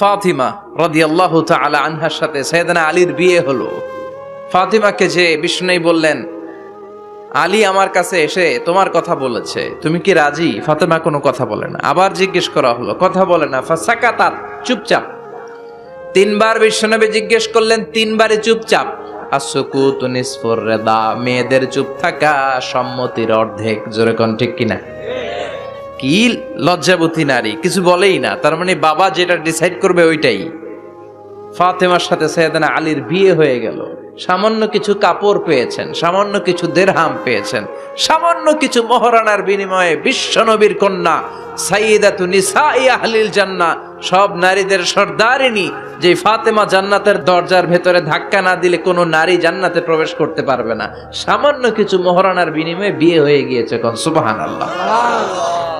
ফাতিমা রাদিয়াল্লাহু তাআলা আনহার সাথে সাইয়েদনা আলীর বিয়ে হলো। ফাতিমাকে যে বিষ্ণু বললেন, আলী আমার কাছে এসে তোমার কথা বলেছে, তুমি কি রাজি? ফাতেমা কোনো কথা বলে না। আবার জিজ্ঞেস করা হলো, কথা বলে না। ফাসাকাতাত, চুপচাপ। তিনবার বিশ্বনবী জিজ্ঞেস করলেন তিনবারে চুপচাপ? আসুকুত নিসফুর রেদা, মেয়েদের চুপ থাকা সম্মতির অর্ধেক। জোরে কোন ঠিক কিনা? কি লজ্জাবতী নারী, কিছু বলেই না। তার মানে বাবা যেটা ডিসাইড করবে ওইটাই। ফাতেমার সাথে সৈয়দনা আলীর বিয়ে হয়ে গেল। সামান্য কিছু কাপড় পেয়েছেন, সামান্য কিছু দেরহাম পেয়েছেন, সামান্য কিছু মহারানার বিনিময়ে বিশ্বনবীর কন্যা জান্নাহ, সব নারীদের সর্দারিনী যে ফাতেমা জান্নাতের দরজার ভেতরে ধাক্কা না দিলে কোনো নারী জান্নাতে প্রবেশ করতে পারবে না। সামান্য কিছু মহারানার বিনিময়ে বিয়ে হয়ে গিয়েছে কোন সুবহানাল্লাহ।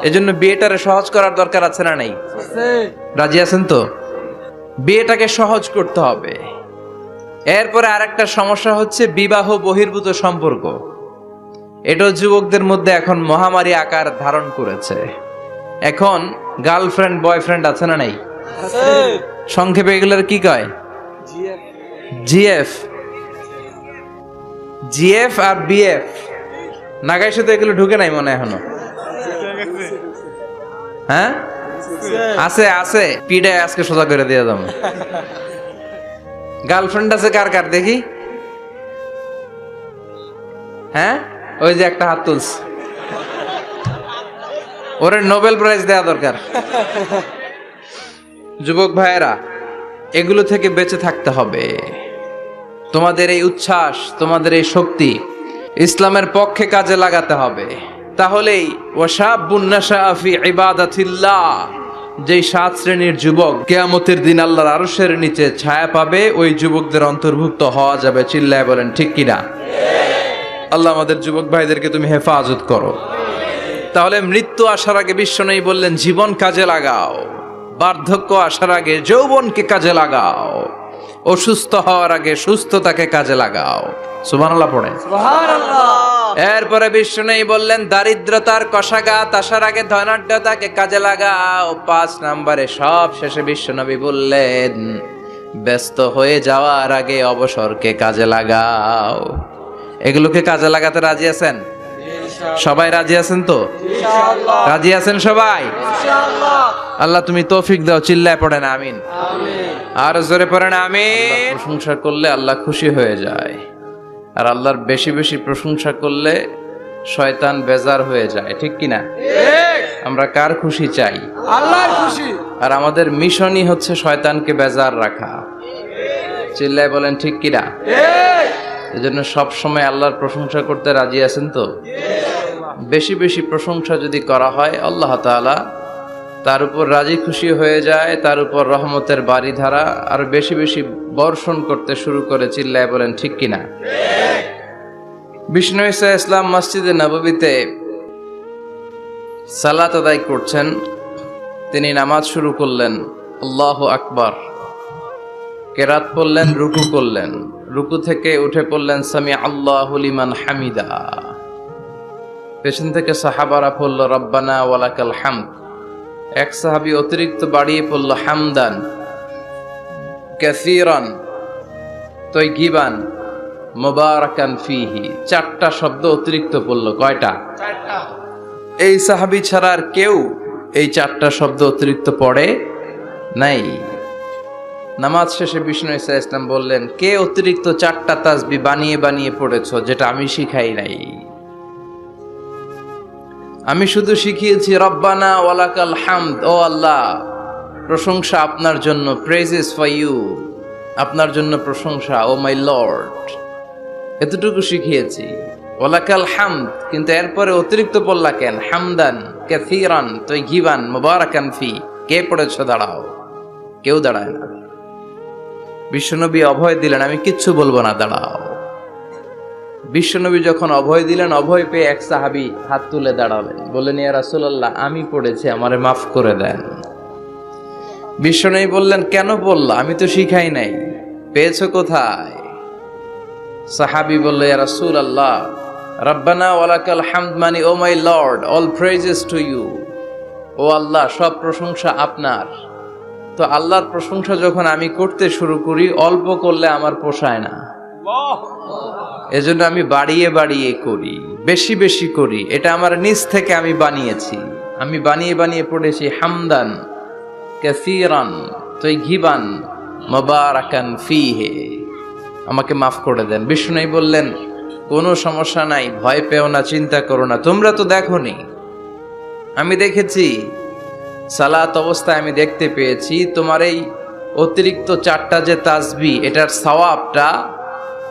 এজন্য বিয়েটারে সহজ করার দরকার আছে না নাই? রাজি আছেন তো? বিয়েটাকে সহজ করতে হবে। এরপরে আরেকটা সমস্যা হচ্ছে বিবাহ বহির্ভূত সম্পর্ক। এটাও যুবকদের মধ্যে এখন মহামারী আকার ধারণ করেছে। এখন গার্লফ্রেন্ড বয়ফ্রেন্ড আছে না নাই? সংক্ষেপে এগুলোর কি কয়? জিএফ। জিএফ। আর বিএফ। নাগাই সাথে এগুলো ঢুকে নাই মনে এখনও। হ্যাঁ? আছে আছে। পিডে আজকে সোজা করে দিয়ে দাম গার্লফ্রেন্ড আছে কার কার? দেখি। হ্যাঁ? ওই যে একটা হাত তুলছে। ওরে নোবেল প্রাইজ দেওয়া দরকার। যুবক ভাইয়েরা, এগুলো থেকে বেঁচে থাকতে হবে। তোমাদের এই উচ্ছ্বাস, তোমাদের এই শক্তি, ইসলামের পক্ষে কাজে লাগাতে হবে। তাহলেই ওয়াশাবুন্নাশাফি ইবাদাতিল্লাহ, যেই সাত শ্রেণির যুবক কেয়ামতের দিন আল্লাহর আরশের নিচে ছায়া পাবে, ওই যুবকদের অন্তর্ভুক্ত হওয়া যাবে। চিল্লায় বলেন, ঠিক কিনা আল্লাহ আমাদের যুবক ভাইদেরকে তুমি হেফাজত করো। তাহলে মৃত্যু আসার আগে বিশ্ব নেই বললেন, জীবন কাজে লাগাও। বার্ধক্য আসার আগে যৌবনকে কাজে লাগাও। অসুস্থ হওয়ার আগে সুস্থতাকে কাজে লাগাও। সুবহানাল্লাহ পড়ে এরপরে বিশ্ব বললেন দারিদ্রতার কষাঘাত আসার আগে ধনাঢ্যতাকে কাজে লাগাও। পাঁচ নম্বরে সব শেষে বিশ্বনবী বললেন ব্যস্ত হয়ে যাওয়ার আগে অবসরকে কাজে লাগাও। এগুলোকে কাজে লাগাতে রাজি আছেন? সবাই রাজি আছেন তো? রাজি আছেন সবাই? আল্লাহ তুমি তৌফিক দাও চিল্লায় পড়ে না আমিন। আর জোরে পড়ে না আমিন। প্রশংসা করলে আল্লাহ খুশি হয়ে যায়। আর আল্লাহর বেশি বেশি প্রশংসা করলে শয়তান বেজার হয়ে যায় ঠিক কিনা? আমরা কার খুশি চাই? আল্লাহর খুশি। আর আমাদের মিশনই হচ্ছে শয়তানকে বেজার রাখা। চিল্লায় বলেন ঠিক কিনা? এজন্য সব সময় আল্লাহর প্রশংসা করতে রাজি আছেন তো? বেশি বেশি প্রশংসা যদি করা হয় আল্লাহ তাআলা তার উপর রাজি খুশি হয়ে যায়, তার উপর রহমতের বাড়ি ধারা আর বেশি বেশি বর্ষণ করতে শুরু করে চিল্লায় বলেন, ঠিক কিনা? বিষ্ণু ইসা ইসলাম মসজিদে নববীতে সালাত আদায় করছেন। তিনি নামাজ শুরু করলেন, আল্লাহ আকবার। কেরাত পড়লেন, রুকু করলেন। রুকু থেকে উঠে পড়লেন সামি আল্লাহ লিমান হামিদা। পেছন থেকে সাহাবারা পড়ল, রব্বানা ওয়ালাকাল হামদ। এক সাহাবি অতিরিক্ত বাড়িয়ে পড়ল হামদান ক্যাসিরান তৈগিবান মোবারকান ফিহি। চারটা শব্দ অতিরিক্ত পড়ল কয়টা? এই সাহাবি ছাড়া আর কেউ এই চারটা শব্দ অতিরিক্ত পড়ে নাই। নামাজ শেষে বিষ্ণু ইসা ইসলাম বললেন কে অতিরিক্ত চারটা তাজবি বানিয়ে বানিয়ে পড়েছ যেটা আমি শিখাই নাই? আমি শুধু শিখিয়েছি, রব্বানা ওয়ালাকাল হামদ ও আল্লাহ, প্রশংসা আপনার জন্য প্রেজেস ফর ইউ আপনার জন্য প্রশংসা, ও মাই লর্ড এতটুকু শিখিয়েছি। ওলাকাল হামদ কিন্তু এরপরে অতিরিক্ত পড়লা কেন? হামদান ক্যাথিরান তুই ঘিবান মুবারাকান ফি। কে পড়েছ? দাঁড়াও। কেউ দাঁড়ায় না। বিশ্বনবী অভয় দিলেন, আমি কিচ্ছু বলব না, দাঁড়াও। বিশ্বনবী যখন অভয় দিলেন, অভয় পেয়ে এক সাহাবি হাত তুলে দাঁড়ালেন। বললেন, ইয়া রাসূলুল্লাহ, আমি পড়েছি, আমারে মাফ করে দেন। বিশ্বনবী বললেন, কেন বললা? আমি তো শিখাই নাই। পেয়েছ কোথায়? সাহাবি বলল, ইয়া রাসূল আল্লাহ রব্বানা ওয়ালাকাল হামদ, মানি, ও my lord, all praises to you. ও আল্লাহ, সব প্রশংসা আপনার। তো আল্লাহর প্রশংসা যখন আমি করতে শুরু করি, অল্প করলে আমার পোষায় না। এজন্য আমি বাড়িয়ে বাড়িয়ে করি, বেশি বেশি করি। এটা আমার নিজ থেকে আমি বানিয়েছি। আমি বানিয়ে বানিয়ে পড়েছি হামদান, কাসিরান তৈঘিবান মোবারাকান ফিহে। আমাকে মাফ করে দেন। বিষ্ণু বললেন, কোনো সমস্যা নাই, ভয় পেও না, চিন্তা করো না। তোমরা তো দেখোনি। আমি দেখেছি, সালাত অবস্থায় আমি দেখতে পেয়েছি, তোমার এই অতিরিক্ত চারটা যে তাসবি, এটার সওয়াবটা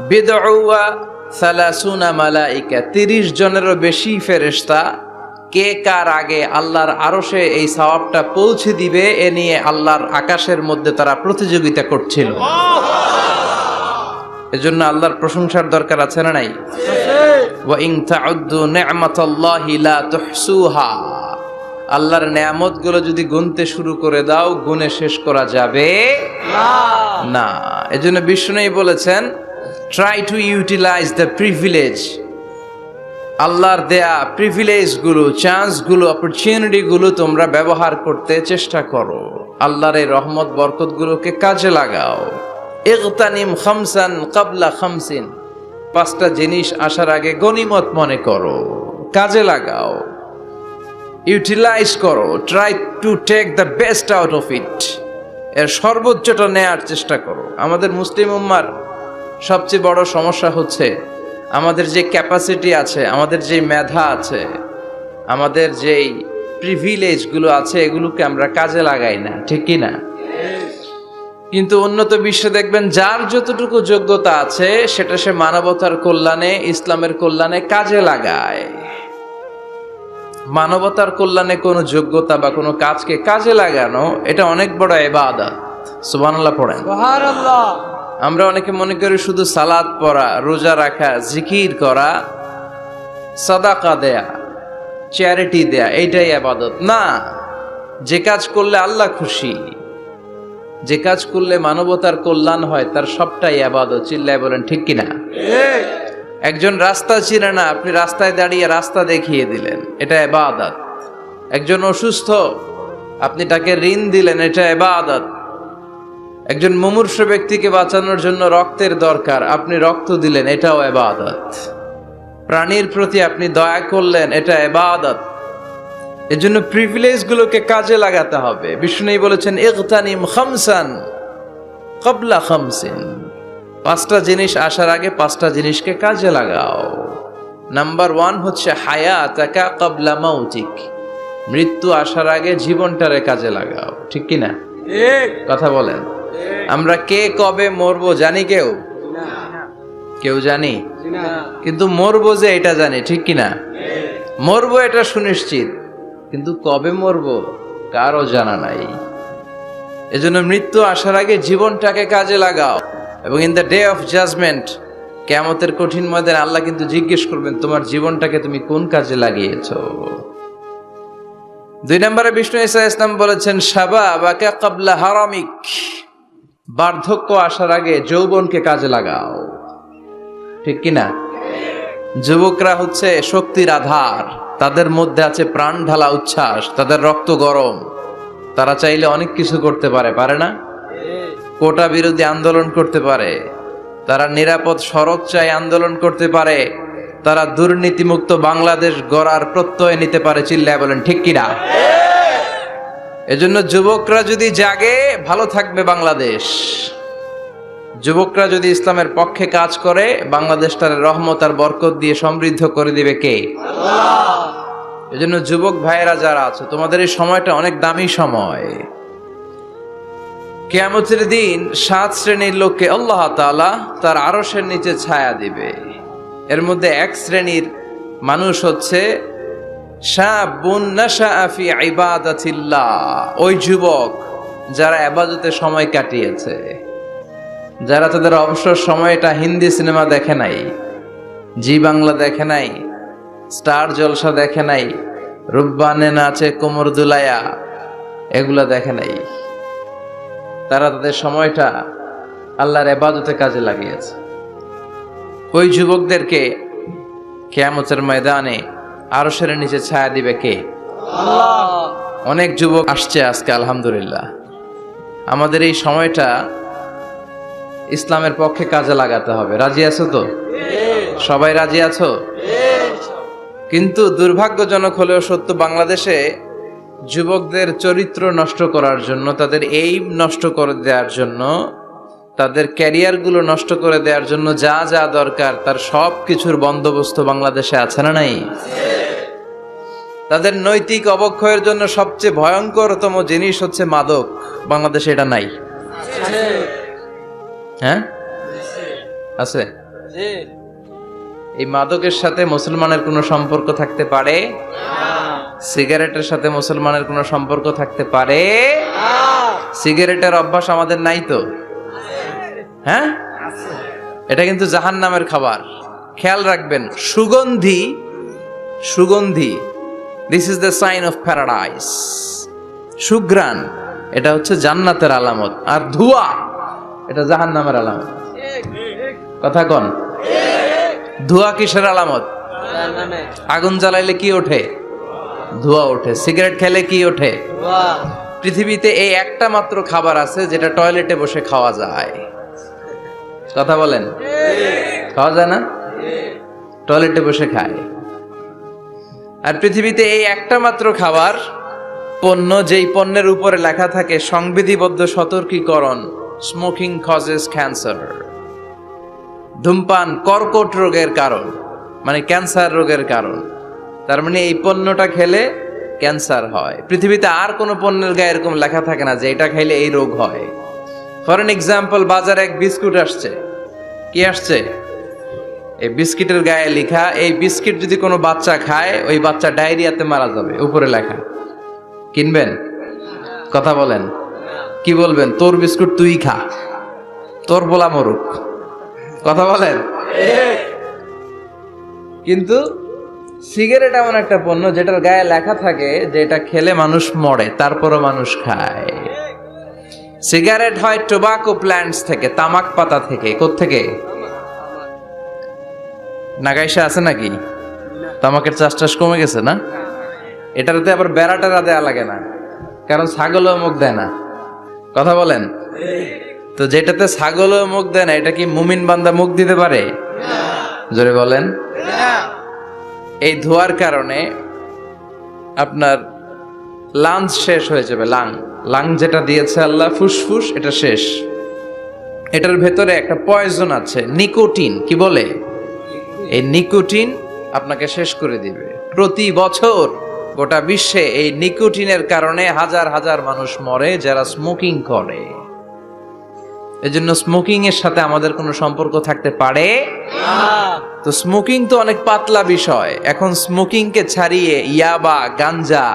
বেদউয়া সালাসুনা মালাইকা, তিরিশ জনেরও বেশি ফেরেশতা। কে কার আগে আল্লাহর আরশে এই সওয়াবটা পৌঁছে দিবে, এ নিয়ে আল্লাহর আকাশের মধ্যে তারা প্রতিযোগিতা করছিল। এজন্য আল্লাহর প্রশংসার দরকার আছে না নাই? আল্লাহর নেয়ামতগুলো যদি গুনতে শুরু করে দাও গুনে শেষ করা যাবে না। এজন্য বিষ্ণু বলেছেন try to utilise the privilege আল্লাহর দেয়া প্রিভিলেজগুলো চান্সগুলো অপরচুনিটিগুলো তোমরা ব্যবহার করতে চেষ্টা করো। আল্লাহর এই রহমত, বরকতগুলোকে কাজে লাগাও। ইগতানিম খামসান কাবলা খামসিন। পাঁচটা জিনিস আসার আগে গনিমত মনে করো। কাজে লাগাও। ইউটিলাইজ করো। Try to take the best out of it এর সর্বোচ্চটা নেয়ার চেষ্টা করো। আমাদের মুসলিম উম্মার সবচেয়ে বড় সমস্যা হচ্ছে আমাদের যে ক্যাপাসিটি আছে, আমাদের যে মেধা আছে, আমাদের যেই প্রিভিলেজগুলো আছে, এগুলোকে আমরা কাজে লাগাই না, ঠিক কি না? কিন্তু উন্নত বিশ্বে দেখবেন যার যতটুকু যোগ্যতা আছে, সেটা সে মানবতার কল্যাণে, ইসলামের কল্যাণে কাজে লাগায়। মানবতার কল্যাণে কোনো যোগ্যতা বা কোনো কাজকে কাজে লাগানো, এটা অনেক বড় এবাদত। সুবহানাল্লাহ পড়েন। আমরা অনেকে মনে করি শুধু সালাদ পড়া, রোজা রাখা, জিকির করা, সাদাকা দেয়া চ্যারিটি দেয়া, এইটাই আবাদত। না, যে কাজ করলে আল্লাহ খুশি, যে কাজ করলে মানবতার কল্যাণ হয়, তার সবটাই আবাদত। চিল্লায় বলেন, ঠিক কিনা? একজন রাস্তা চিনে না, আপনি রাস্তায় দাঁড়িয়ে রাস্তা দেখিয়ে দিলেন, এটা এবাদত একজন অসুস্থ, আপনি তাকে ঋণ দিলেন, এটা এবাদত একজন মুমূর্ষ ব্যক্তিকে বাঁচানোর জন্য রক্তের দরকার। আপনি রক্ত দিলেন এটাও এবাদত। প্রাণীর প্রতি আপনি দয়া করলেন এটা এবাদত। এজন্য প্রিভিলেজ গুলোকে কাজে লাগাতে হবে। বিষ্ণু বলেছেন ইগতানিম খামসান কবলা খামসিন। পাঁচটা জিনিস আসার আগে পাঁচটা জিনিসকে কাজে লাগাও। নাম্বার ওয়ান হচ্ছে হায়াতাকা কবলা মাউতিক। মৃত্যু আসার আগে জীবনটারে কাজে লাগাও। ঠিক কি না কথা বলেন। আমরা কে কবে মরবো জানি কেউ? কেউ জানি? কিন্তু মরবো যে এটা জানি ঠিক কি না মরবো এটা সুনিশ্চিত কিন্তু কবে মরবো কারও জানা নাই। এজন্য মৃত্যু আসার আগে জীবনটাকে কাজে লাগাও এবং in the day of judgement কেমতের কঠিন ময়দানে আল্লাহ কিন্তু জিজ্ঞেস করবেন তোমার জীবনটাকে তুমি কোন কাজে লাগিয়েছো? দুই নম্বরে বিষ্ণু ইসা ইসলাম বলেছেন সাবা বাকা কাবলা হারামিক। বার্ধক্য আসার আগে যৌবনকে কাজে লাগাও। ঠিক কিনা? যুবকরা হচ্ছে শক্তির আধার। তাদের মধ্যে আছে প্রাণ ঢালা উচ্ছ্বাস, তাদের রক্ত গরম। তারা চাইলে অনেক কিছু করতে পারে পারে না? কোটা বিরোধী আন্দোলন করতে পারে। তারা নিরাপদ সড়ক চাই আন্দোলন করতে পারে। তারা দুর্নীতিমুক্ত বাংলাদেশ গড়ার প্রত্যয় নিতে পারে, চিল্লায় বলেন, ঠিক কিনা? এজন্য যুবকরা যদি জাগে ভালো থাকবে বাংলাদেশ। যুবকরা যদি ইসলামের পক্ষে কাজ করে বাংলাদেশটার রহমত আর বরকত দিয়ে সমৃদ্ধ করে দিবে কে? এজন্য যুবক ভাইয়েরা যারা আছে তোমাদের এই সময়টা অনেক দামি সময়। কেয়ামতের দিন সাত শ্রেণির লোককে আল্লাহ তাআলা তার আরশের নিচে ছায়া দিবে। এর মধ্যে এক শ্রেণির মানুষ হচ্ছে ওই যুবক যারা আবাদতে সময় কাটিয়েছে, যারা তাদের অবসর সময়টা হিন্দি সিনেমা দেখে নাই, জি বাংলা দেখে নাই, স্টার জলসা দেখে নাই, রুব্বানে নাচে কোমর দুলায়া, এগুলা দেখে নাই। তারা তাদের সময়টা আল্লাহর এবাদতে কাজে লাগিয়েছে। ওই যুবকদেরকে কেয়ামতের ময়দানে আরশের নিচে ছায়া দিবে কে? অনেক যুবক আসছে আজকে আলহামদুলিল্লাহ। আমাদের এই সময়টা ইসলামের পক্ষে কাজে লাগাতে হবে। রাজি আছো তো? সবাই রাজি আছো? কিন্তু দুর্ভাগ্যজনক হলেও সত্য বাংলাদেশে যুবকদের চরিত্র নষ্ট করার জন্য তাদের এই নষ্ট করে দেওয়ার জন্য তাদের ক্যারিয়ারগুলো নষ্ট করে দেওয়ার জন্য যা যা দরকার তার সব কিছুর বন্দোবস্ত বাংলাদেশে আছে না নাই? তাদের নৈতিক অবক্ষয়ের জন্য সবচেয়ে ভয়ঙ্করতম জিনিস হচ্ছে মাদক। বাংলাদেশে এটা নাই। হ্যাঁ? আছে? এই মাদকের সাথে মুসলমানের কোনো সম্পর্ক থাকতে পারে? সিগারেটের সাথে মুসলমানের কোনো সম্পর্ক থাকতে পারে? সিগারেটের অভ্যাস আমাদের নাই তো। হ্যাঁ? এটা কিন্তু জাহান নামের খাবার। খেয়াল রাখবেন, সুগন্ধি সুগন্ধি this is the sign of paradise সুগ্রান এটা হচ্ছে জান্নাতের আলামত। আর ধোঁয়া, এটা জাহান নামের আলামত। কথা কন। ধোঁয়া কিসের আলামত? আগুন জ্বালাইলে কি ওঠে? ধোঁয়া ওঠে। সিগারেট খেলে কি ওঠে? পৃথিবীতে এই একটা মাত্র খাবার আছে, যেটা টয়লেটে বসে খাওয়া যায়। কথা বলেন? খাওয়া যায় না? টয়লেটে বসে খায়। আর পৃথিবীতে এই একটা মাত্র খাবার, পণ্য যেই পণ্যের উপরে লেখা থাকে সংবিধিবদ্ধ সতর্কীকরণ স্মোকিং কজেস ক্যান্সার ধূমপান কর্কট রোগের কারণ মানে ক্যান্সার রোগের কারণ। তার মানে এই পণ্যটা খেলে ক্যান্সার হয়। পৃথিবীতে আর কোনো পণ্যের গায়ে এরকম লেখা থাকে না যে এটা খাইলে এই রোগ হয়। ফর এন এক্সাম্পল বাজারে এক বিস্কুট আসছে। কি আসছে? এই বিস্কিটের গায়ে লেখা, এই বিস্কিট যদি কোনো বাচ্চা খায়, ওই বাচ্চা ডায়রিয়াতে মারা যাবে। উপরে লেখা। কিনবেন? কথা বলেন। কি বলবেন? তোর বিস্কুট তুই খা। তোর বলা মরুক। কথা বলেন? কিন্তু সিগারেট এমন একটা পণ্য যেটার গায়ে লেখা থাকে যে এটা খেলে মানুষ মরে, তারপরও মানুষ খায়। সিগারেট হয় টোবাকো প্ল্যান্টস থেকে, তামাক পাতা থেকে। থেকে নাগাইশা আছে নাকি? তামাকের চাষ টাস কমে গেছে না? এটাতে আবার বেড়া টেরা দেওয়া লাগে না। কারণ ছাগলও মুখ দেয় না। কথা বলেন? তো যেটাতে ছাগলও মুখ দেয় না, এটা কি মুমিন বান্দা মুখ দিতে পারে? জোরে বলেন। এই ধোয়ার কারণে আপনার লাঞ্চ শেষ হয়ে যাবে, লাং। লাং যেটা দিয়েছে আল্লাহ, ফুসফুস, এটা শেষ। এটার ভেতরে একটা পয়জন আছে, নিকোটিন, কি বলে? এই নিকোটিন আপনাকে শেষ করে দিবে। প্রতি বছর গোটা বিশ্বে এই নিকোটিনের কারণে হাজার হাজার মানুষ মরে যারা স্মোকিং করে। এজন্য স্মোকিং এর সাথে আমাদের কোনো সম্পর্ক থাকতে পারে? তো স্মোকিং তো অনেক পাতলা বিষয়। এখন স্মোকিং কে ছাড়িয়ে ইয়াবা গাঞ্জা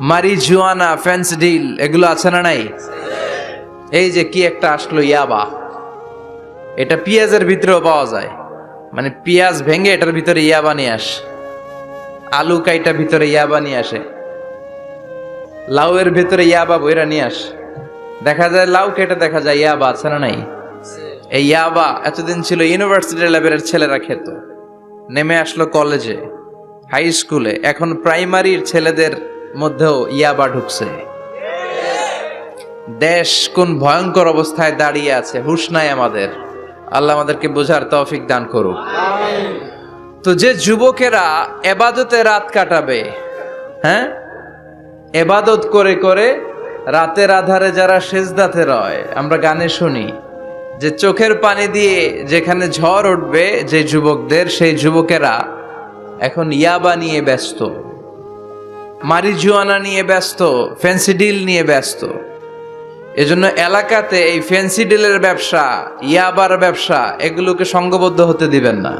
মারিজুয়ানা ফেন্সডিল এগুলো আছে না নাই? এই যে কি একটা আসলো ইয়াবা। এটা পেঁয়াজের ভিতরেও পাওয়া যায়। মানে পেঁয়াজ ভেঙে এটার ভিতরে ইয়াবা নিয়ে আস। আলু কাইটা ভিতরে ইয়াবা নিয়ে আসে। লাউয়ের ভিতরে ইয়াবা বইরা নিয়ে আস। দেখা যায় লাউ কেটে দেখা যায় ইয়াবা আছে না নাই? এই ইয়াবা এতদিন ছিল ইউনিভার্সিটি লেভেলের ছেলেরা খেত। নেমে আসলো কলেজে হাই স্কুলে এখন প্রাইমারির ছেলেদের মধ্যেও ইয়াবা ঢুকছে। দেশ কোন ভয়ঙ্কর অবস্থায় দাঁড়িয়ে আছে, হুশ নাই আমাদের। আল্লাহ আমাদেরকে বোঝার তৌফিক দান করুক। তো যে যুবকেরা এবাদতে রাত কাটাবে হ্যাঁ? এবাদত করে করে রাতের আধারে যারা সেজদাতে রয়, আমরা গানে শুনি যে চোখের পানি দিয়ে যেখানে ঝড় উঠবে যে যুবকদের, সেই যুবকেরা এখন ইয়াবা নিয়ে ব্যস্ত, মারিজুয়ানা নিয়ে ব্যস্ত, ফেন্সিডিল নিয়ে ব্যস্ত। এজন্য এলাকাতে এই ফেন্সিডিলের ব্যবসা, ইয়াবার ব্যবসা, এগুলোকে সংঘবদ্ধ হতে দিবেন না।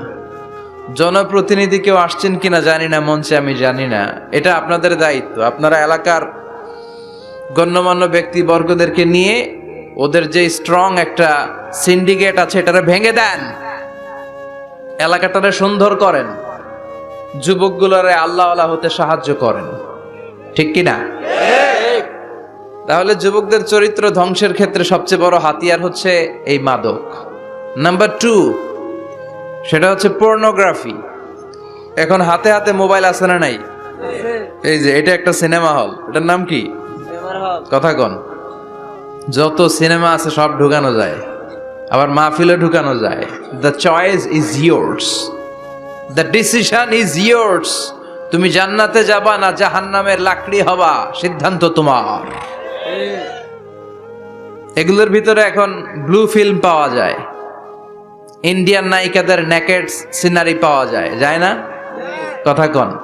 জনপ্রতিনিধি কেউ আসছেন কিনা জানি না, মঞ্চে আমি জানি না। এটা আপনাদের দায়িত্ব। আপনারা এলাকার গণ্যমান্য ব্যক্তিবর্গদেরকে নিয়ে ওদের যে স্ট্রং একটা সিন্ডিকেট আছে, এটারে ভেঙে দেন। এলাকাটারে সুন্দর করেন। যুবকগুলোরে আল্লাহ আল্লাহ হতে সাহায্য করেন। ঠিক কিনা? তাহলে যুবকদের চরিত্র ধ্বংসের ক্ষেত্রে সবচেয়ে বড় হাতিয়ার হচ্ছে এই মাদক। নাম্বার টু সেটা হচ্ছে পর্নোগ্রাফি এখন হাতে হাতে মোবাইল আছে না নাই? এই যে এটা একটা সিনেমা হল এটার নাম কি? কথা কন। যত সিনেমা আছে সব ঢুকানো যায়। আবার মাহফিলে ঢুকানো যায়। The choice is yours the decision is yours তুমি জান্নাতে যাবা না জাহান্নামের লাকড়ি হবা সিদ্ধান্ত তোমার। এগুলোর ভিতরে এখন ব্লু ফিল্ম পাওয়া যায়। ইন্ডিয়ান নায়িকাদের নেকেড সিনারি পাওয়া যায় যায় না? কথা কন।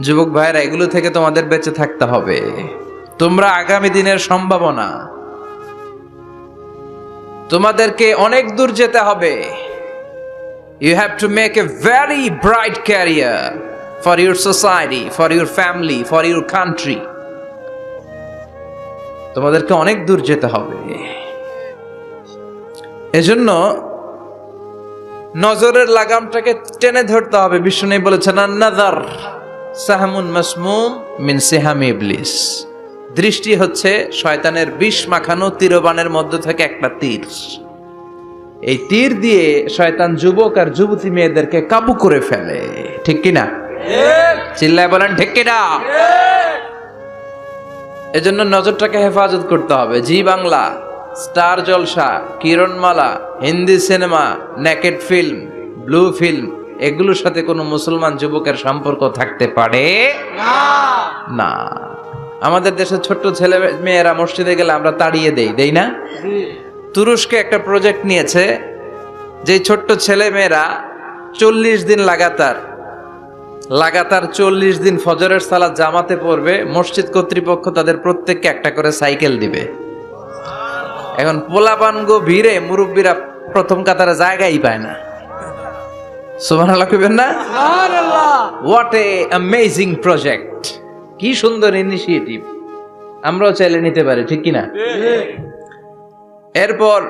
যুবক ভাইরা এগুলো থেকে তোমাদের বেঁচে থাকতে হবে। তোমরা আগামী দিনের সম্ভাবনা। তোমাদেরকে অনেক দূর যেতে হবে। You have to make a very bright career for your society for your family for your country তোমাদেরকে অনেক দূর যেতে হবে। এজন্য নজরের লাগামটাকে টেনে ধরতে হবে। বিষ্ণু বলেছেন নাদার সাহামুন মাসমুম মিন সেহামি ইবলিস। দৃষ্টি হচ্ছে শয়তানের বিষ মাখানো তীরবানের মধ্যে থেকে একটা তীর। এই তীর দিয়ে শয়তান যুবক আর যুবতী মেয়েদেরকে কাবু করে ফেলে। ঠিক কিনা? চিল্লায় বলেন ঠিক কিনা? এজন্য নজরটাকে হেফাজত করতে হবে। Zee Bangla Star Jalsha Kiranmala Hindi cinema naked film blue film এগুলোর সাথে কোনো মুসলমান যুবকের সম্পর্ক থাকতে পারে? না। আমাদের দেশের ছোট্ট ছেলে মেয়েরা মসজিদে গেলে আমরা তাড়িয়ে দেই দেই না? তুরস্কে একটা প্রজেক্ট নিয়েছে যে ছোট্ট ছেলে মেয়েরা চল্লিশ দিন লাগাতার লাগাতার চল্লিশ দিন ফজরের সালাদ জামাতে পড়বে মসজিদ কর্তৃপক্ষ তাদের প্রত্যেককে একটা করে সাইকেল দিবে। এখন পোলাপানগো ভিড়ে মুরব্বীরা প্রথম কাতারে জায়গাই পায় না। সুবহানাল্লাহ কইবেন না? হোয়াট এ অ্যামেজিং প্রজেক্ট কি সুন্দর ইনিশিয়েটিভ আমরাও চাইলে নিতে পারি ঠিক কি না এরপর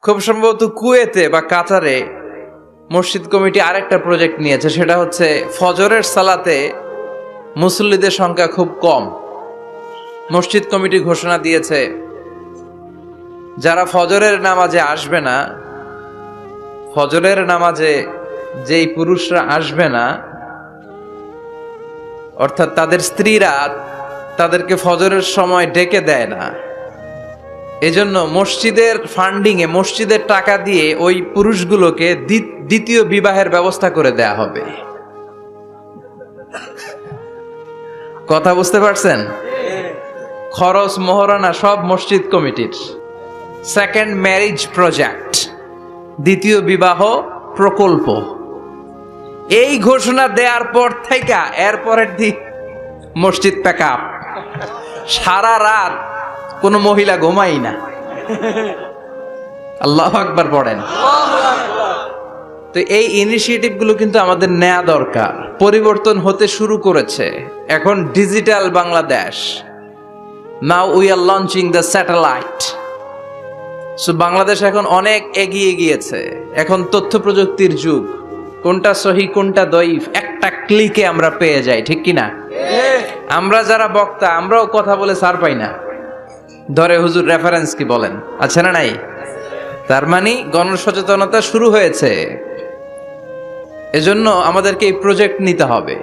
খুব সম্ভবত কুয়েতে বা কাতারে মসজিদ কমিটি আরেকটা প্রজেক্ট নিয়েছে, সেটা হচ্ছে ফজরের সালাতে মুসল্লিদের সংখ্যা খুব কম। মসজিদ কমিটি ঘোষণা দিয়েছে, যারা ফজরের নামাজে আসবে না, ফজরের নামাজে যেই পুরুষরা আসবে না, অর্থাৎ তাদের স্ত্রীরা তাদেরকে ফজরের সময় ডেকে দেয় না। এজন্য মসজিদের ফান্ডিং এ, মসজিদের টাকা দিয়ে ওই পুরুষগুলোকে দ্বি- দ্বিতীয় বিবাহের ব্যবস্থা করে দেয়া হবে। কথা বুঝতে পারছেন? খরচ মহরানা সব মসজিদ কমিটির। সেকেন্ড ম্যারেজ প্রজেক্ট দ্বিতীয় বিবাহ প্রকল্প। এই ঘোষণা দেওয়ার পর থেকে এরপরের দিক মসজিদ প্যাক সারা রাত কোনো মহিলা ঘুমাই না। আল্লাহ আকবার পড়েন। তো এই ইনিশিয়েটিভগুলো কিন্তু আমাদের নেওয়া দরকার। পরিবর্তন হতে শুরু করেছে। এখন digital Bangladesh. Now we are launching the satellite so Bangladesh এখন অনেক এগিয়ে গিয়েছে। এখন তথ্য প্রযুক্তির যুগ। কোনটা সহি, কোনটা দইফ একটা ক্লিকে আমরা পেয়ে যাই, ঠিক কি না আমরা যারা বক্তা, আমরাও কথা বলে সার পাই না। ধরে হুজুর রেফারেন্স কি বলেন? আছে না নাই? তার মানে গণসচেতনতা শুরু হয়েছে। এজন্য আমাদেরকে এই প্রজেক্ট নিতে হবে।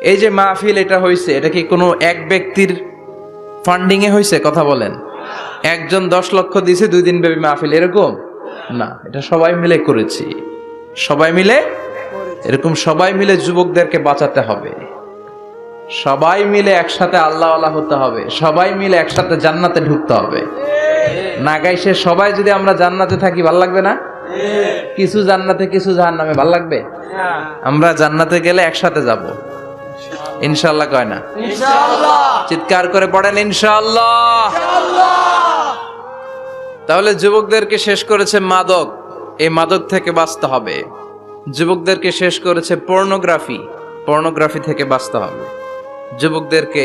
এই যে মাহফিল এটা হয়েছে এটা কি কোনো এক ব্যক্তির ফান্ডিং এ হয়েছে কথা বলেন। একজন দশ লক্ষ দিছে, দুই দিন ব্যাপী মাহফিল, এরকম? না, এটা সবাই মিলে করেছি। সবাই মিলে? এরকম সবাই মিলে যুবকদেরকে বাঁচাতে হবে। সবাই মিলে একসাথে আল্লাহ আল্লাহ হতে হবে। সবাই মিলে একসাথে জান্নাতে ঢুকতে হবে। না গাইছে সবাই যদি আমরা জান্নাতে থাকি ভালো লাগবে না? কিছু জান্নাতে কিছু জাহান্নামে ভালো লাগবে? আমরা জান্নাতে গেলে একসাথে যাব। ইনশাল্লাহ কয় না? চিৎকার করে পড়েন ইনশাল্লাহ তাহলে যুবকদেরকে শেষ করেছে মাদক। এই মাদক থেকে বাঁচতে হবে। যুবকদেরকে শেষ করেছে পর্নোগ্রাফি পর্নোগ্রাফি থেকে বাঁচতে হবে। যুবকদেরকে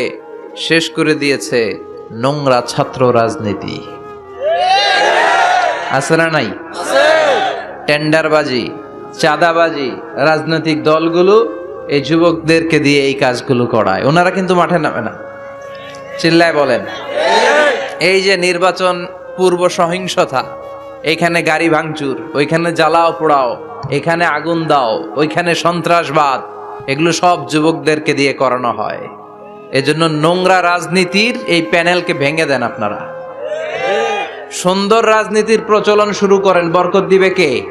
শেষ করে দিয়েছে নোংরা ছাত্র রাজনীতি। আছে না নাই? টেন্ডারবাজি, চাঁদাবাজি রাজনৈতিক দলগুলো এই যুবকদেরকে দিয়ে এই কাজগুলো করায়। ওনারা কিন্তু মাঠে নামে না। চিল্লায় বলেন, এই যে নির্বাচন পূর্ব সহিংসতা, এখানে গাড়ি ভাঙচুর, ওইখানে জ্বালাও পোড়াও, এখানে আগুন দাও, ওইখানে সন্ত্রাসবাদ এগুলো সব যুবকদেরকে দিয়ে করানো হয়। এজন্য নোংরা রাজনীতির এই প্যানেলকে ভেঙে দেন আপনারা। সুন্দর রাজনীতির প্রচলন শুরু করেন, বরকত দিবে কে?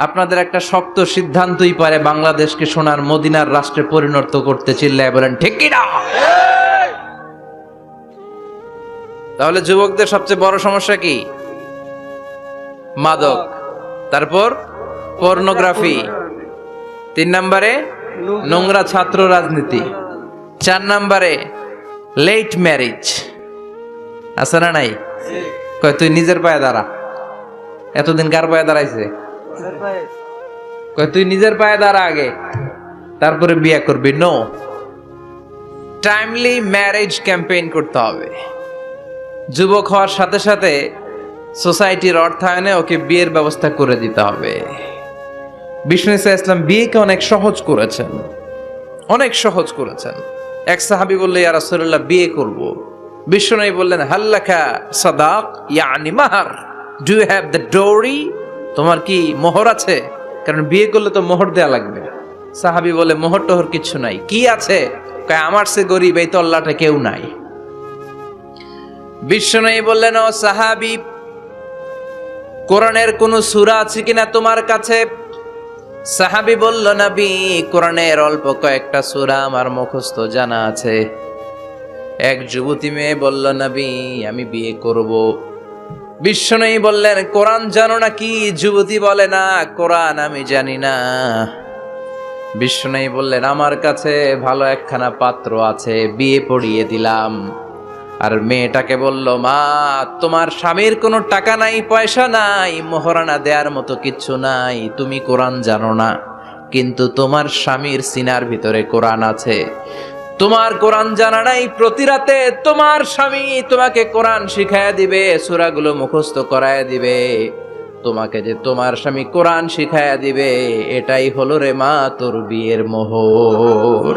আপনাদের একটা শক্ত সিদ্ধান্তই পারে বাংলাদেশকে সোনার মদিনার রাষ্ট্রে পরিণত করতে, চিল্লায় বলেন, ঠিক কি না? তাহলে যুবকদের সবচেয়ে বড় সমস্যা কি? মাদক। তারপর পর্নোগ্রাফি তিন নম্বরে নোংরা ছাত্র রাজনীতি। চার নম্বরে লেট ম্যারেজ আছে না নাই? কয়, তুই নিজের পায়ে দাঁড়া। এতদিন কার পায়ে দাঁড়াইছে? কয়, তুই নিজের পায়ে দাঁড়া আগে। তারপরে বিয়ে করবি। নো টাইমলি ম্যারেজ ক্যাম্পেইন করতে হবে। যুবক হওয়ার সাথে সাথে সোসাইটির অর্থায়নে ওকে বিয়ের ব্যবস্থা করে দিতে হবে। বিষ্ণু ইসা ইসলাম বিয়েকে অনেক সহজ করেছেন। অনেক সহজ করেছেন। এক সাহাবি বললে, ইয়া রাসূলুল্লাহ, বিয়ে করব। বিষ্ণু বললেন, হাল্লাকা সাদাক, ইয়ানি মাহার। Do you have the dowry তোমার কি মোহর আছে? কারণ বিয়ে করলে তো মোহর দেয়া লাগবে। সাহাবি বলে, মোহর টোহর কিছু নাই। কি আছে? কয়, আমার সে গরিব, এই তল্লাটা কেউ নাই। বিষ্ণু বললেন, ও সাহাবি, কোরআনের কোন সূরা আছে কিনা তোমার কাছে? সাহাবি বলল, নবী, কোরআনের অল্প কয়েকটা সূরা আমার মুখস্থ জানা আছে। এক যুবতী মেয়ে বলল, নবী, আমি বিয়ে করব। বিশ্বনয়ী বললেন, কোরআন জানো না কি? যুবতী বলে, না, কোরআন আমি জানি না। বিশ্বনয়ী বললেন, আমার কাছে ভালো একখানা পাত্র আছে, বিয়ে পড়িয়ে দিলাম। আর মেয়েটাকে বলল মা তোমার স্বামীর কোনো টাকা নাই পয়সা নাই মোহরানা দেওয়ার মতো কিচ্ছু নাই তুমি কোরআন জানো না। কিন্তু তোমার স্বামীর সিনার ভিতরে কোরআন আছে। তোমার কোরআন জানা নাই প্রতি রাতে তোমার স্বামী তোমাকে কোরআন শিখায় দিবে সূরাগুলো মুখস্থ করায় দিবে। তোমাকে যে তোমার স্বামী কোরআন শিখায় দিবে এটাই হলো রে মা তোর বিয়ের মোহর।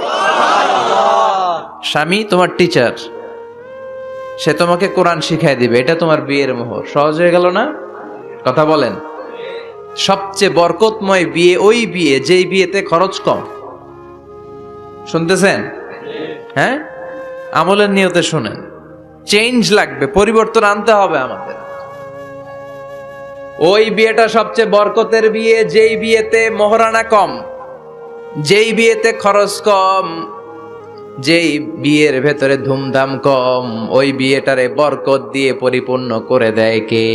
স্বামী তোমার টিচার সে তোমাকে কোরআন শিখাই দিবে, এটা তোমার বিয়ের মোহর। সহজ হয়ে গেল না? কথা বলেন। সবচেয়ে বরকতময় বিয়ে ওই বিয়ে, যেই বিয়েতে খরচ কম। শুনতেছেন? হ্যাঁ? আমলের নিয়তে শোনেন। চেঞ্জ লাগবে, পরিবর্তন আনতে হবে আমাদের। ওই বিয়েটা সবচেয়ে বরকতের বিয়ে, যেই বিয়েতে মোহরানা কম, যেই বিয়েতে খরচ কম যেই বিয়ের ভেতরে ধুমধাম কম ওই বিয়েটারে বরকত দিয়ে পরিপূর্ণ করে দেয় কে?